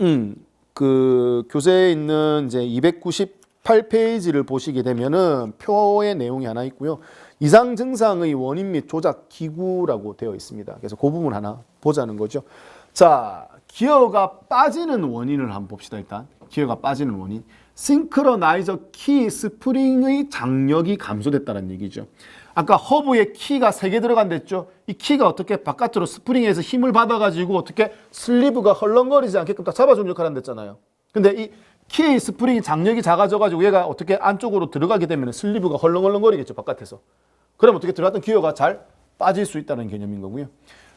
음, 그 교재에 있는 이제 298페이지를 보시게 되면은 표의 내용이 하나 있고요. 이상 증상의 원인 및 조작 기구라고 되어 있습니다. 그래서 그 부분 하나 보자는 거죠. 자, 기어가 빠지는 원인을 한번 봅시다. 일단 기어가 빠지는 원인. 싱크로나이저 키 스프링의 장력이 감소됐다는 얘기죠. 아까 허브에 키가 세개 들어간댔죠. 이 키가 어떻게 바깥으로 스프링에서 힘을 받아가지고 어떻게 슬리브가 헐렁거리지 않게끔 딱 잡아주는 역할을 한댔잖아요. 근데 이키 스프링이 장력이 작아져가지고 얘가 어떻게 안쪽으로 들어가게 되면 슬리브가 헐렁헐렁거리겠죠. 바깥에서. 그럼 어떻게 들어갔던 기어가 잘 빠질 수 있다는 개념인 거고요.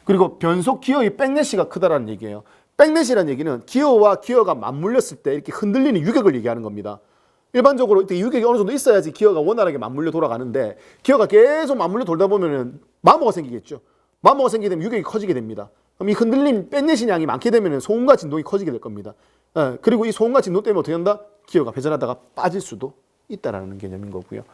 그리고 변속 기어의 백내시가 크다라는 얘기예요. 백내시라는 얘기는 기어와 기어가 맞물렸을 때 이렇게 흔들리는 유격을 얘기하는 겁니다. 일반적으로 이때 유격이 어느 정도 있어야지 기어가 원활하게 맞물려 돌아가는데 기어가 계속 맞물려 돌다 보면은 마모가 생기겠죠. 마모가 생기게 되면 유격이 커지게 됩니다. 그럼 이 흔들림 백내시 양이 많게 되면 소음과 진동이 커지게 될 겁니다. 예, 그리고 이 소음과 진동 때문에 어떻게 한다? 기어가 회전하다가 빠질 수도 있다라는 개념인 거고요.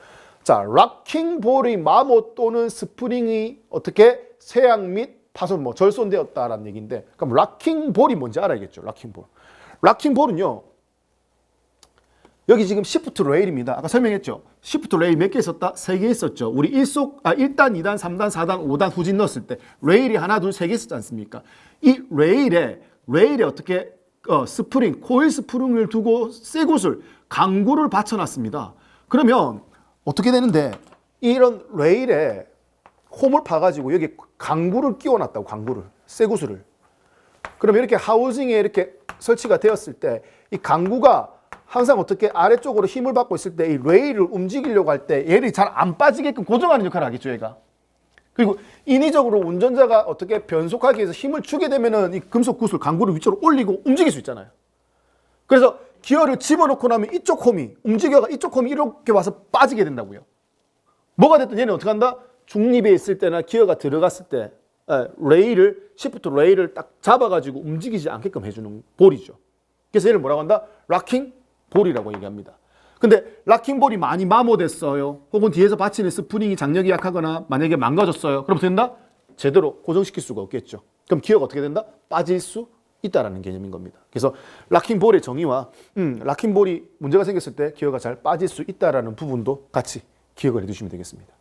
자, 락킹 볼의 마모 또는 스프링이 어떻게 세양 및 파손, 뭐 절손되었다라는 얘기인데, 그럼 락킹 볼이 뭔지 알아야겠죠. 락킹 볼. 락킹 볼은요. 여기 지금 시프트 레일입니다. 아까 설명했죠. 시프트 레일 몇 개 있었다? 세 개 있었죠. 우리 1속, 아, 1단, 2단, 3단, 4단, 5단 후진 넣었을 때 레일이 하나, 둘, 세 개 있었지 않습니까? 이 레일에, 레일에 어떻게 어, 스프링, 코일 스프링을 두고 쇠구슬, 강구를 받쳐놨습니다. 그러면 어떻게 되는데 이런 레일에 홈을 파가지고 여기 강구를 끼워놨다고 강구를 쇠구슬을 그러면 이렇게 하우징에 이렇게 설치가 되었을 때 이 강구가 항상 어떻게 아래쪽으로 힘을 받고 있을 때 이 레일을 움직이려고 할 때 얘를 잘 안 빠지게끔 고정하는 역할을 하겠죠 얘가 그리고 인위적으로 운전자가 어떻게 변속하기 위해서 힘을 주게 되면은 이 금속 구슬 강구를 위쪽으로 올리고 움직일 수 있잖아요 그래서 기어를 집어넣고 나면 이쪽 홈이 움직여가 이쪽 홈이 이렇게 와서 빠지게 된다고요. 뭐가 됐든 얘는 어떻게 한다? 중립에 있을 때나 기어가 들어갔을 때 에, 레일을 시프트 레일을 딱 잡아가지고 움직이지 않게끔 해주는 볼이죠. 그래서 얘를 뭐라고 한다? 락킹 볼이라고 얘기합니다. 근데 락킹 볼이 많이 마모됐어요. 혹은 뒤에서 받치는 스프링이 장력이 약하거나 만약에 망가졌어요. 그럼 된다? 제대로 고정시킬 수가 없겠죠. 그럼 기어가 어떻게 된다? 빠질 수 있다라는 개념인 겁니다. 그래서 락킹 볼의 정의와 음, 락킹 볼이 문제가 생겼을 때 기어가 잘 빠질 수 있다라는 부분도 같이 기억을 해두시면 되겠습니다.